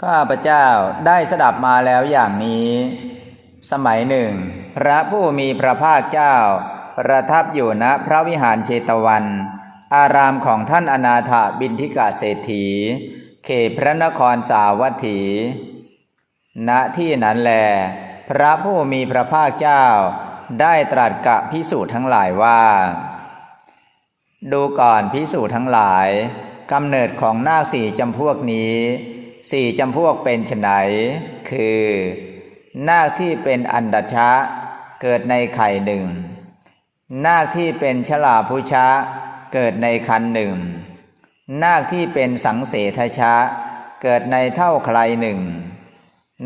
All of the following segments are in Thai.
ข้าพเจ้าได้สดับมาแล้วอย่างนี้ สมัยหนึ่ง พระผู้มีพระภาคเจ้า ประทับอยู่ณพระวิหารเชตวัน อารามของท่านอนาถบินทิกาเศรษฐี เขตพระนครสาวัตถี ณที่นั้นแล พระผู้มีพระภาคเจ้า ได้ตรัสกับพิสูจน์ทั้งหลายว่า ดูก่อนพิสูจน์ทั้งหลายกำเนิดของนาคสี่จำพวกนี้ สี่จำพวกเป็นไฉนคือ นาคที่เป็นอันดัชะ เกิดในไข่หนึ่ง นาคที่เป็นชลาพุชะ เกิดในคันหนึ่ง นาคที่เป็นสังเสทชะ เกิดในเท่าใครหนึ่ง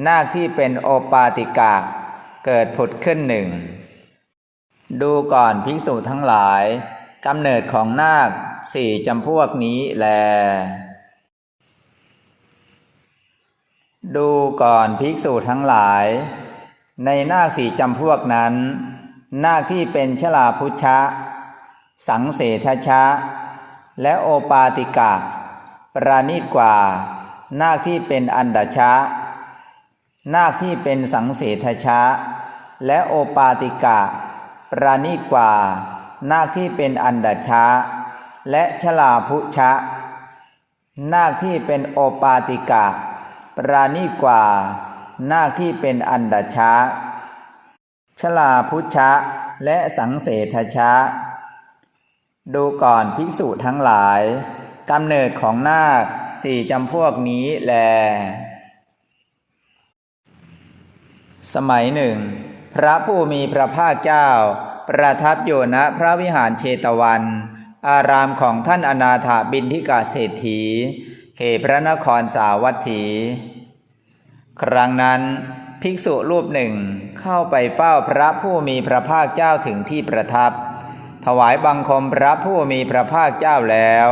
นาคที่เป็นโอปาติกะ เกิดผุดขึ้นหนึ่ง ดูก่อนภิกษุทั้งหลายกำเนิดของนาคสี่จำพวกนี้แล ดูก่อนภิกษุทั้งหลาย ในนาคสี่จำพวกนั้น นาคที่เป็นชลาพุชะ สังเสทชะ และโอปาติกะ ประณีตกว่า นาคที่เป็นอันดชะ นาคที่เป็นสังเสทชะ และโอปาติกะ ประณีตกว่า นาคที่เป็นอันดชะ และชลาพุชะ นาคที่เป็นโอปาติกะ ปราณีกว่า นาคที่เป็นอันดชะชลาพุชะและสังเสทชะ ดูก่อนภิกษุทั้งหลายกำเนิดของนาคสี่จำพวกนี้แล สมัยหนึ่ง พระผู้มีพระภาคเจ้า ประทับอยู่ณพระวิหารเชตวัน อารามของท่านอนาถาบินทิกาเศรษฐีเขตพระนครสาวัตถี ครั้งนั้นภิกษุรูปหนึ่งเข้าไปเฝ้าพระผู้มีพระภาคเจ้าถึงที่ประทับ ถวายบังคมพระผู้มีพระภาคเจ้าแล้ว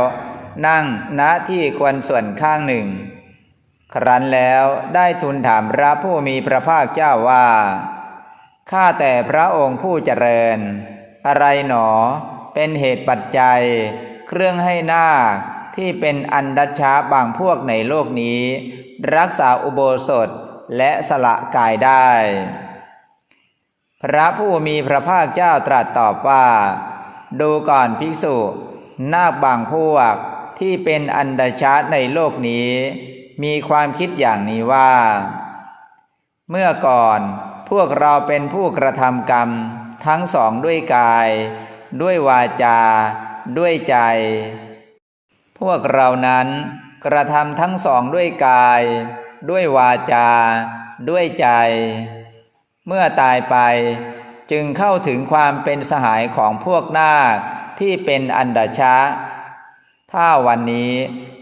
นั่งณที่ควรส่วนข้างหนึ่ง ครั้นแล้วได้ทูลถามพระผู้มีพระภาคเจ้าว่าข้าแต่พระองค์ผู้เจริญ อะไรหนอ เป็นเหตุปัจจัย เครื่องให้นาค ที่เป็นอันดัชชาบางพวกในโลกนี้ รักษาอุโบสถและสละกายได้ พระผู้มีพระภาคเจ้าตรัสตอบว่า ดูก่อนภิกษุ นาคบางพวกที่เป็นอันดชาในโลกนี้ มีความคิดอย่างนี้ว่า เมื่อก่อนพวกเราเป็นผู้กระทำกรรม ทั้งสองด้วยกาย ด้วยวาจา ด้วยใจ พวกเรานั้นกระทำทั้งสองด้วยกาย ด้วยวาจา ด้วยใจ เมื่อตายไปจึงเข้าถึงความเป็นสหายของพวกนาคที่เป็นอันดชะ ถ้าวันนี้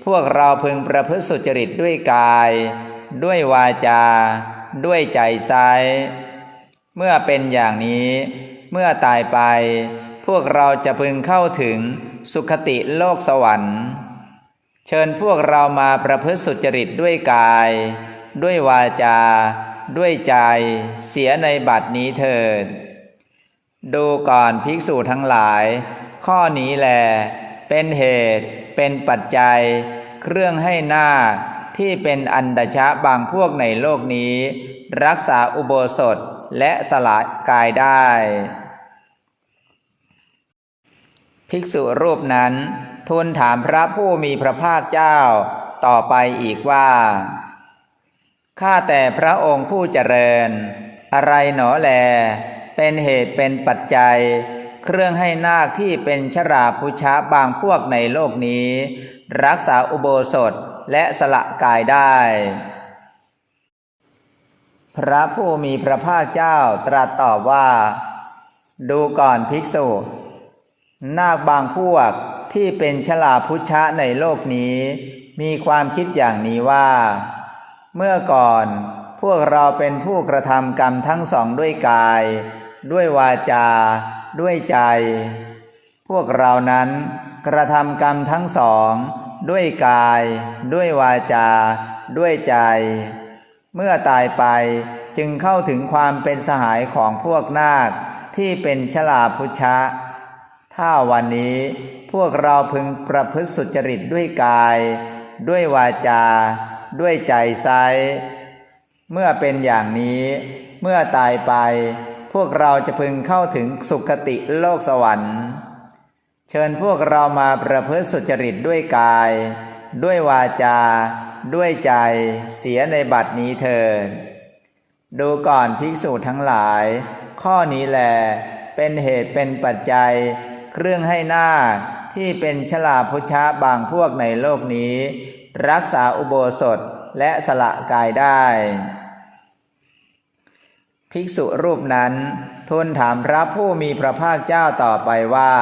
พวกเราพึงประพฤติสุจริตด้วยกาย ด้วยวาจา ด้วยใจไซเมื่อเป็นอย่างนี้เมื่อตายไป พวกเราจะพึงเข้าถึงสุคติโลกสวรรค์ เชิญพวกเรามาประพฤติสุจริตด้วยกาย ด้วยวาจา ด้วยใจ เสียในบัดนี้เถิด ดูก่อนภิกษุทั้งหลาย ข้อนี้แล เป็นเหตุ เป็นปัจจัย เครื่องให้นาที่เป็นอันดชะบางพวกในโลกนี้ รักษาอุโบสถและสละกายได้ ภิกษุรูปนั้น ทูลถามพระผู้มีพระภาคเจ้าต่อไปอีกว่า ข้าแต่พระองค์ผู้เจริญ อะไรหนอแล เป็นเหตุเป็นปัจจัย เครื่องให้นาคที่เป็นชราพุชะบางพวกในโลกนี้ รักษาอุโบสถและสละกายได้ พระผู้มีพระภาคเจ้าตรัสตอบว่า ดูก่อนภิกษุ นาคบางพวก ที่เป็นชลาพุชะในโลกนี้ มีความคิดอย่างนี้ว่า เมื่อก่อนพวกเราเป็นผู้กระทำกรรมทั้งสองด้วยกาย ด้วยวาจา ด้วยใจ พวกเรานั้นกระทำกรรมทั้งสอง ด้วยกาย ด้วยวาจา ด้วยใจ เมื่อตายไปจึงเข้าถึงความเป็นสหายของพวกนาคที่เป็นชลาพุชะ ถ้าวันนี้พวกเราพึงประพฤติสุจริตด้วยกาย ด้วยวาจา ด้วยใจไซเมื่อเป็นอย่างนี้ เมื่อตายไป พวกเราจะพึงเข้าถึงสุคติโลกสวรรค์ เชิญพวกเรามาประพฤติสุจริตด้วยกาย ด้วยวาจา ด้วยใจเสียในบัดนี้เถิดดูก่อนภิกษุทั้งหลาย ข้อนี้แหลเป็นเหตุเป็นปัจจัย เครื่องให้หน้าที่เป็นชลาพุชะบางพวกในโลกนี้ รักษาอุโบสถและสละกายได้ ภิกษุรูปนั้นทูลถามพระผู้มีพระภาคเจ้าต่อไปว่า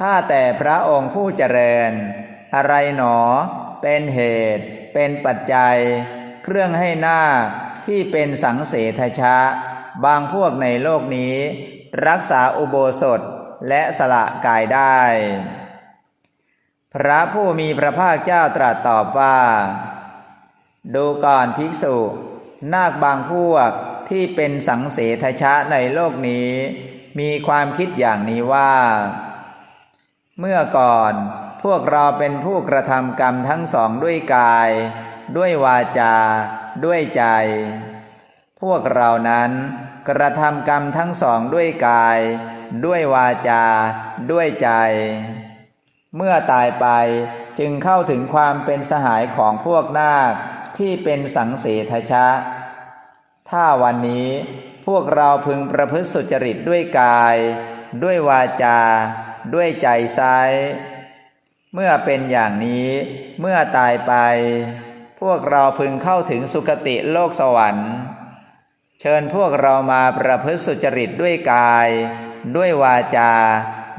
ข้าแต่พระองค์ผู้เจริญ อะไรหนอ เป็นเหตุ เป็นปัจจัย เครื่องให้หน้าที่เป็นสังเสทชะ บางพวกในโลกนี้ รักษาอุโบสถ และสละกายได้ พระผู้มีพระภาคเจ้าตรัสตอบว่า ดูก่อนภิกษุ นาคบางพวกที่เป็นสังเสทชะในโลกนี้ มีความคิดอย่างนี้ว่า เมื่อก่อนพวกเราเป็นผู้กระทำกรรมทั้งสองด้วยกาย ด้วยวาจา ด้วยใจ พวกเรานั้นกระทำกรรมทั้งสองด้วยกาย ด้วยวาจา ด้วยใจ เมื่อตายไปจึงเข้าถึงความเป็นสหายของพวกนาคที่เป็นสังเสทชะ ถ้าวันนี้พวกเราพึงประพฤติสุจริตด้วยกาย ด้วยวาจา ด้วยใจไซเมื่อเป็นอย่างนี้เมื่อตายไป พวกเราพึงเข้าถึงสุคติโลกสวรรค์ เชิญพวกเรามาประพฤติสุจริตด้วยกาย ด้วยวาจา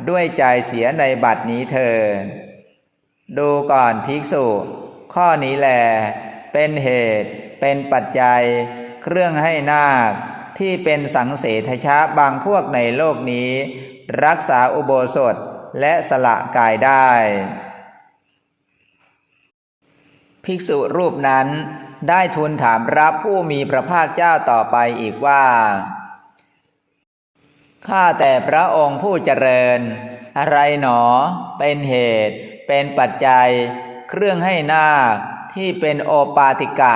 ด้วยใจเสียในบัดนี้เถิดดูก่อนภิกษุ ข้อนี้แล เป็นเหตุ เป็นปัจจัย เครื่องให้นาคที่เป็นสังเสทชะบางพวกในโลกนี้ รักษาอุโบสถและสละกายได้ ภิกษุรูปนั้นได้ทูลถามพระผู้มีพระภาคเจ้าต่อไปอีกว่า ข้าแต่พระองค์ผู้เจริญ อะไรหนอ เป็นเหตุ เป็นปัจจัย เครื่องให้นาคที่เป็นโอปาติกะ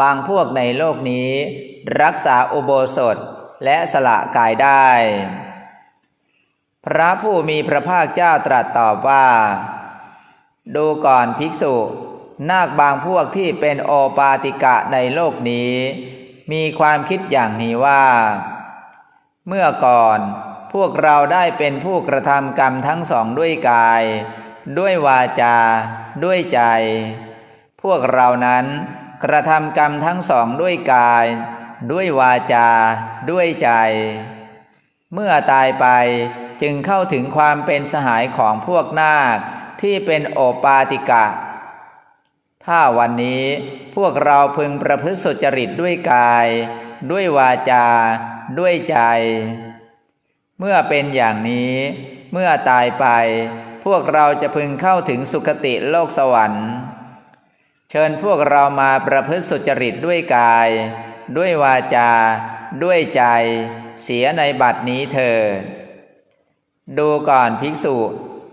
บางพวกในโลกนี้ รักษาอุโบสถและสละกายได้ พระผู้มีพระภาคเจ้าตรัสตอบว่า ดูก่อนภิกษุ นาคบางพวกที่เป็นโอปาติกะในโลกนี้ มีความคิดอย่างนี้ว่า เมื่อก่อนพวกเราได้เป็นผู้กระทำกรรมทั้งสองด้วยกาย ด้วยวาจา ด้วยใจ พวกเรานั้นกระทำกรรมทั้งสองด้วยกาย ด้วยวาจา ด้วยใจ เมื่อตายไปจึงเข้าถึงความเป็นสหายของพวกนาคที่เป็นโอปาติกะ ถ้าวันนี้พวกเราพึงประพฤติสุจริตด้วยกาย ด้วยวาจา ด้วยใจ เมื่อเป็นอย่างนี้ เมื่อตายไป พวกเราจะพึงเข้าถึงสุคติโลกสวรรค์ เชิญพวกเรามาประพฤติสุจริตด้วยกาย ด้วยวาจา ด้วยใจ เสียในบัดนี้เถิดดูก่อนภิกษุ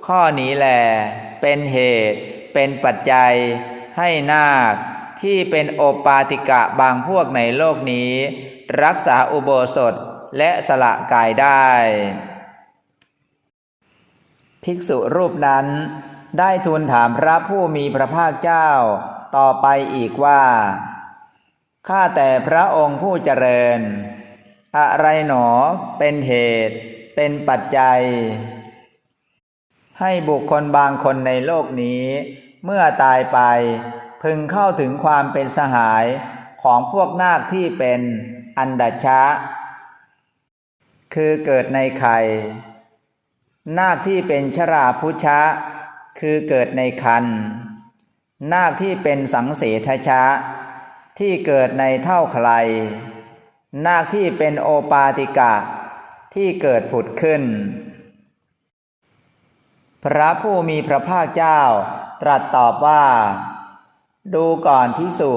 ข้อนี้แหลเป็นเหตุ เป็นปัจจัย ให้นาค ที่เป็นโอปาติกะบางพวกในโลกนี้ รักษาอุโบสถและสละกายได้ ภิกษุรูปนั้น ได้ทูลถามพระผู้มีพระภาคเจ้า ต่อไปอีกว่า ข้าแต่พระองค์ผู้เจริญ อะไรหนอเป็นเหตุ เป็นปัจจัย ให้บุคคลบางคนในโลกนี้ เมื่อตายไป พึงเข้าถึงความเป็นสหายของพวกนาคที่เป็นอันดัชะ คือเกิดในไข่ นาคที่เป็นชราพุชะ คือเกิดในคัน นาคที่เป็นสังเสทชะ ที่เกิดในเท่าใคร นาคที่เป็นโอปาติกะ ที่เกิดผุดขึ้น พระผู้มีพระภาคเจ้าตรัสตอบว่า ดูก่อนพิสุ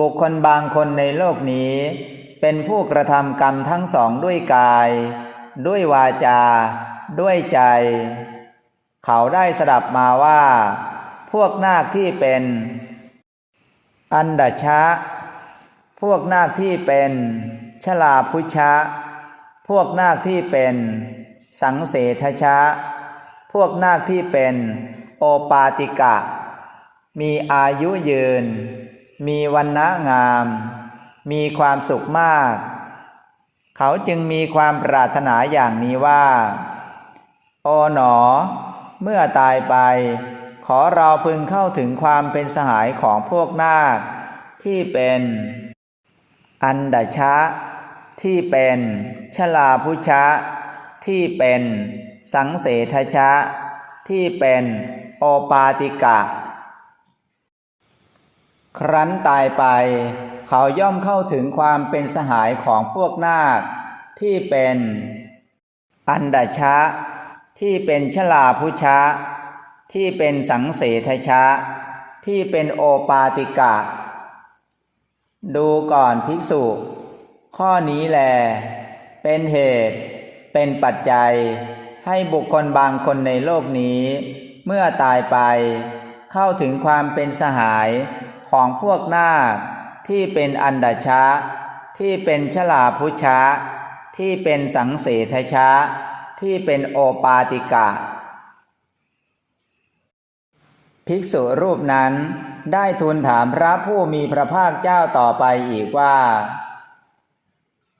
บุคคลบางคนในโลกนี้ เป็นผู้กระทำกรรมทั้งสองด้วยกาย ด้วยวาจา ด้วยใจ เขาได้สดับมาว่า พวกนาคที่เป็น อันดชะ พวกนาคที่เป็นชลาพุชะ พวกนาคที่เป็น สังเสทชะ พวกนาคที่เป็น โอปาติกะ มีอายุยืน มีวันนะงาม มีความสุขมาก เขาจึงมีความปรารถนาอย่างนี้ว่า โอ๋หนอ เมื่อตายไป ขอเราพึงเข้าถึงความเป็นสหายของพวกนาค ที่เป็น อันดชะ ที่เป็นชลาพุชะ ที่เป็น สังเสทชะ ที่เป็นโอปาติกะ ครั้นตายไป เขาย่อมเข้าถึงความเป็นสหายของพวกนาคที่เป็นอันดชะ ที่เป็นชลาพุชะ ที่เป็นสังเสทชะ ที่เป็นโอปาติกะ ดูก่อนภิกษุ ข้อนี้แล เป็นเหตุ เป็นปัจจัย ให้บุคคลบางคนในโลกนี้ เมื่อตายไป เข้าถึงความเป็นสหาย ของพวกนาคที่เป็นอันดชะ ที่เป็นชลาพุชะ ที่เป็นสังเสทชะ ที่เป็นโอปาติกะ ภิกษุรูปนั้นได้ทูลถามพระผู้มีพระภาคเจ้าต่อไปอีกว่า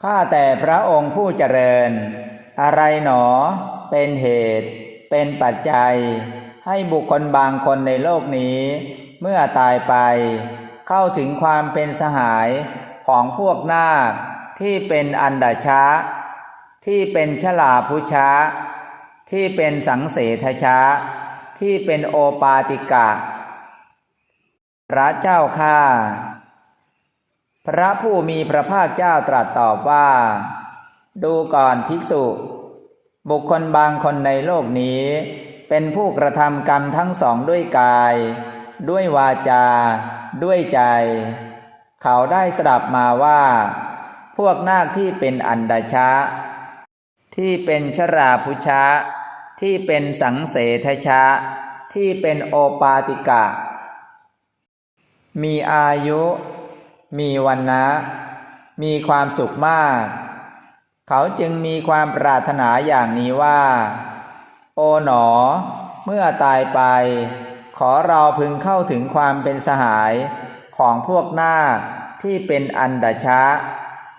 ข้าแต่พระองค์ผู้เจริญ อะไรหนอ เป็นเหตุ เป็นปัจจัย ให้บุคคลบางคนในโลกนี้ เมื่อตายไป เข้าถึงความเป็นสหายของพวกนาคที่เป็นอันดาชะที่เป็นชลาพุชะที่เป็นสังเสทชะที่เป็นโอปาติกะ พระเจ้าข้าพระผู้มีพระภาคเจ้าตรัสตอบว่า ดูก่อนภิกษุ บุคคลบางคนในโลกนี้ เป็นผู้กระทำกรรมทั้งสองด้วยกาย ด้วยวาจา ด้วยใจ เขาได้สดับมาว่า พวกนาคที่เป็นอันดาชะ ที่เป็นชราพุชะ ที่เป็นสังเสทชะ ที่เป็นโอปาติกะ มีอายุ มีวันนะมีความสุขมาก เขาจึงมีความปรารถนาอย่างนี้ว่า โอ๋หนอ เมื่อตายไป ขอเราพึงเข้าถึงความเป็นสหายของพวกนาคที่เป็นอันดชะ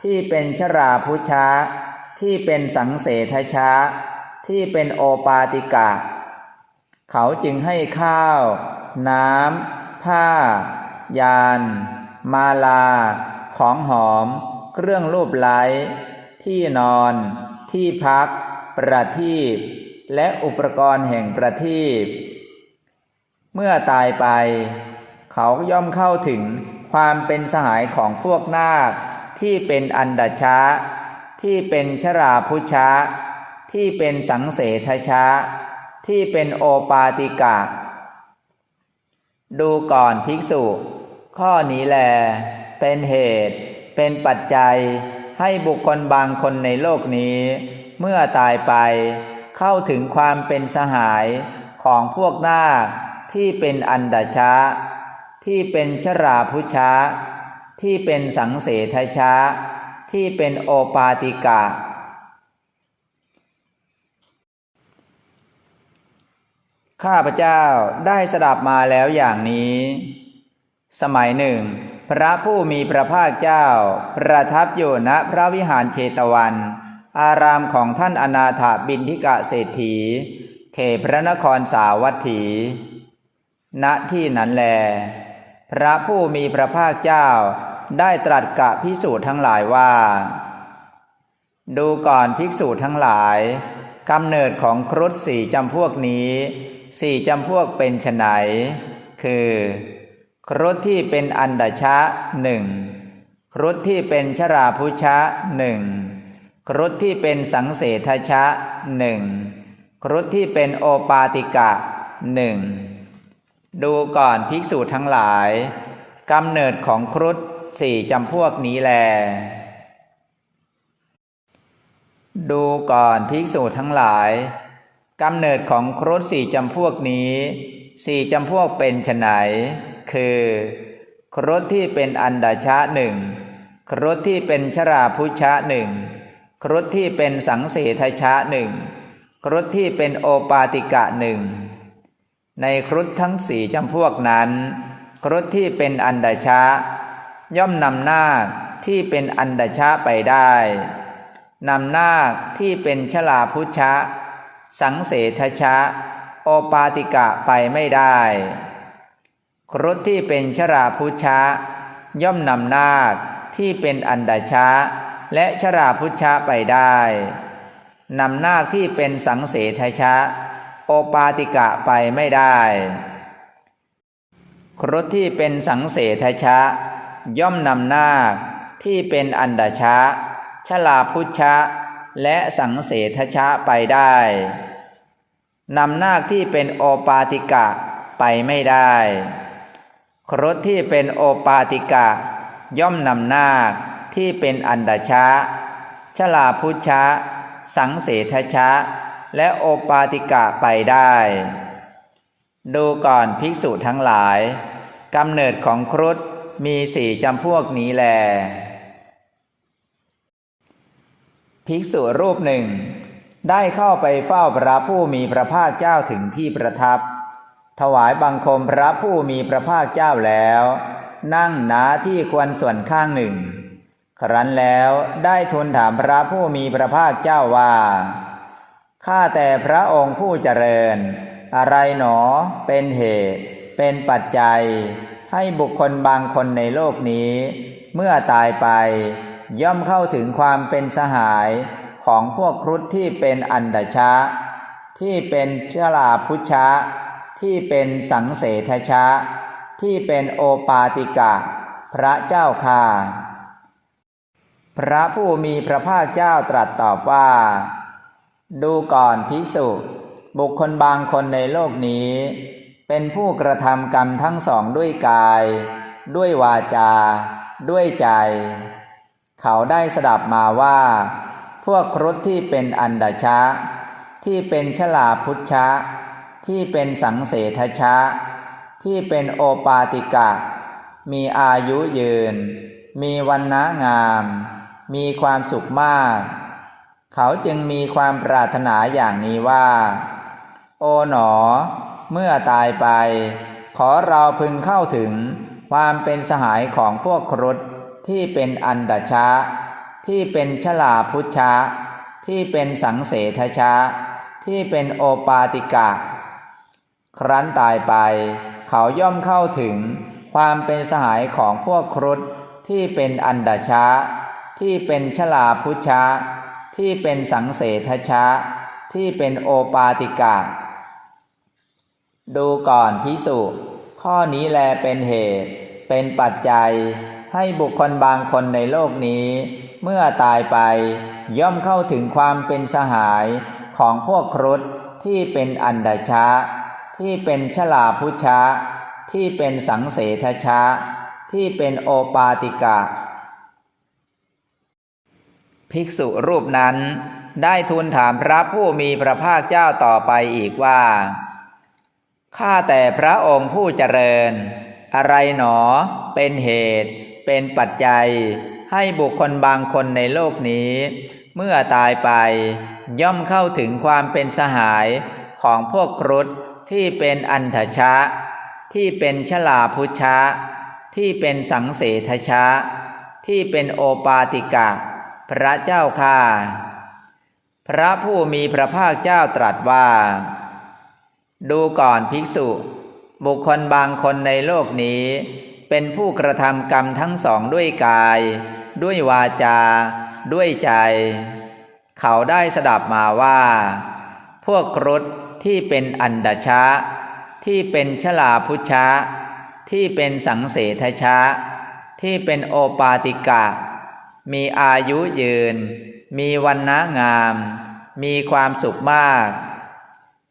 ที่เป็นชราพุชะ ที่เป็นสังเสทชะ ที่เป็นโอปาติกะ เขาจึงให้ข้าว น้ำ ผ้า ยาน มาลา ของหอม เครื่องรูปไล้ที่นอน ที่พัก ประทีปและอุปกรณ์แห่งประทีป เมื่อตายไป เขาย่อมเข้าถึงความเป็นสหายของพวกนาค ที่เป็นอันดชะที่เป็นชราพุชะ ที่เป็นสังเสทชะ ที่เป็นโอปาติกะ ดูก่อนภิกษุ ข้อนี้แล เป็นเหตุ เป็นปัจจัยให้บุคคลบางคนในโลกนี้ เมื่อตายไป เข้าถึงความเป็นสหายของพวกนาค ที่เป็นอันดชะที่เป็นชราพุชะที่เป็นสังเสทชะที่เป็นโอปาติกะข้าพเจ้าได้สดับมาแล้วอย่างนี้ สมัยหนึ่ง พระผู้มีพระภาคเจ้า ประทับอยู่ณพระวิหารเชตวัน อารามของท่านอนาถบินทิกะเศรษฐี เขพระนครสาวัตถี ณที่นั้นแล พระผู้มีพระภาคเจ้าได้ตรัสกับภิกษุทั้งหลายว่า ดูก่อนภิกษุทั้งหลายกำเนิดของครุฑสี่จำพวกนี้สี่จำพวกเป็นไฉนคือ ครุฑที่เป็นอันดชะหนึ่งครุฑที่เป็นชราพุชะหนึ่งครุฑที่เป็นสังเสทชะหนึ่งครุฑที่เป็นโอปาติกะหนึ่ง ดูก่อนภิกษุทั้งหลายกำเนิดของครุฑสี่จำพวกนี้แล ดูก่อนภิกษุทั้งหลายกำเนิดของครุฑสี่จำพวกนี้สี่จำพวกเป็นไฉนคือ ครุฑที่เป็นอันดาชะหนึ่งครุฑที่เป็นชราพุชะหนึ่งครุฑที่เป็นสังเสทชะหนึ่งครุฑที่เป็นโอปาติกะหนึ่ง ในครุฑทั้งสี่จำพวกนั้น ครุฑที่เป็นอันดชะ ย่อมนำนาคที่เป็นอันดชะไปได้นำนาคที่เป็นชลาพุชะ สังเสทชะ โอปาติกะไปไม่ได้ ครุฑที่เป็นชราพุชะ ย่อมนำนาคที่เป็นอันดชะ และชราพุชะไปได้นำนาคที่เป็นสังเสทชะ โอปาติกะไปไม่ได้ ครุฑที่เป็นสังเสทชะ ย่อมนำนาคที่เป็นอันดชะ ชลาพุชะ และสังเสทชะไปได้นำนาคที่เป็นโอปาติกะไปไม่ได้ ครุฑที่เป็นโอปาติกะ ย่อมนำนาคที่เป็นอันดชะ ชลาพุชะ สังเสทชะ และโอปาติกะไปได้ ดูก่อนภิกษุทั้งหลายกำเนิดของครุฑมีสี่จำพวกนี้แล ภิกษุรูปหนึ่ง ได้เข้าไปเฝ้าพระผู้มีพระภาคเจ้าถึงที่ประทับ ถวายบังคมพระผู้มีพระภาคเจ้าแล้ว นั่งหนาที่ควรส่วนข้างหนึ่ง ครั้นแล้วได้ทูลถามพระผู้มีพระภาคเจ้าว่า ข้าแต่พระองค์ผู้เจริญ อะไรหนอเป็นเหตุ เป็นปัจจัย ให้บุคคลบางคนในโลกนี้ เมื่อตายไป ย่อมเข้าถึงความเป็นสหายของพวกครุฑที่เป็นอันดชะ ที่เป็นชลาพุชะ ที่เป็นสังเสทชะ ที่เป็นโอปาติกะ พระเจ้าค่ะพระผู้มีพระภาคเจ้าตรัสตอบว่า ดูก่อนภิกษุ บุคคลบางคนในโลกนี้ เป็นผู้กระทำกรรมทั้งสองด้วยกาย ด้วยวาจา ด้วยใจ เขาได้สดับมาว่า พวกครุฑที่เป็นอันดาชะ ที่เป็นชลาพุชชะ ที่เป็นสังเสทชะ ที่เป็นโอปาติกะ มีอายุยืน มีวันนะงาม มีความสุขมาก เขาจึงมีความปรารถนาอย่างนี้ว่า โอ๋หนอ เมื่อตายไป ขอเราพึงเข้าถึงความเป็นสหายของพวกครุฑที่เป็นอันดชะ ที่เป็นชลาพุชชะที่เป็นสังเสทชะ ที่เป็นโอปาติกะ ครั้นตายไป เขาย่อมเข้าถึงความเป็นสหายของพวกครุฑที่เป็นอันดชะ ที่เป็นชลาพุชชะ ที่เป็นสังเสทชะ ที่เป็นโอปาติกะ ดูก่อนพิสุข้อนี้แลเป็นเหตุ เป็นปัจจัย ให้บุคคลบางคนในโลกนี้ เมื่อตายไปย่อมเข้าถึงความเป็นสหายของพวกครุฑที่เป็นอันดชะ ที่เป็นชลาพุชะ ที่เป็นสังเสทชะ ที่เป็นโอปาติกะ ภิกษุรูปนั้น ได้ทูลถามพระผู้มีพระภาคเจ้าต่อไปอีกว่า ข้าแต่พระองค์ผู้เจริญ อะไรหนอ เป็นเหตุ เป็นปัจจัย ให้บุคคลบางคนในโลกนี้ เมื่อตายไป ย่อมเข้าถึงความเป็นสหายของพวกครุฑที่เป็นอันทชะ ที่เป็นชลาพุชะ ที่เป็นสังเสทชะ ที่เป็นโอปาติกะ พระเจ้าค่ะ พระผู้มีพระภาคเจ้าตรัสว่า ดูก่อนภิกษุ บุคคลบางคนในโลกนี้ เป็นผู้กระทำกรรมทั้งสองด้วยกาย ด้วยวาจา ด้วยใจ เขาได้สดับมาว่า พวกครุฑที่เป็นอันดชะ ที่เป็นชลาพุชะ ที่เป็นสังเสทชะ ที่เป็นโอปาติกะ มีอายุยืน มีวันนะงาม มีความสุขมาก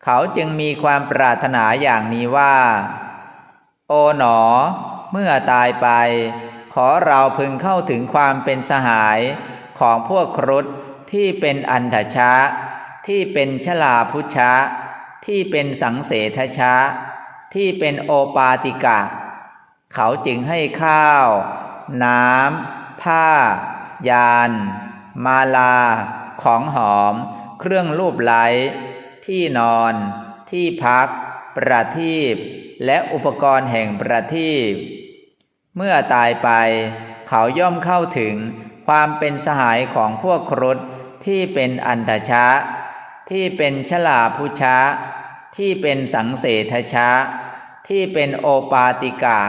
เขาจึงมีความปรารถนาอย่างนี้ว่า โอ๋หนอ เมื่อตายไป ขอเราพึงเข้าถึงความเป็นสหายของพวกครุฑที่เป็นอันทชะ ที่เป็นชลาพุชะ ที่เป็นสังเสทชะ ที่เป็นโอปาติกะ เขาจึงให้ข้าว น้ำผ้า ยาน มาลา ของหอม เครื่องรูปไล้ที่นอน ที่พัก ประทีปและอุปกรณ์แห่งประทีปเมื่อตายไป เขาย่อมเข้าถึงความเป็นสหายของพวกครุฑที่เป็นอันตชะ ที่เป็นชลาพุชะ ที่เป็นสังเสทชะ ที่เป็นโอปาติกะ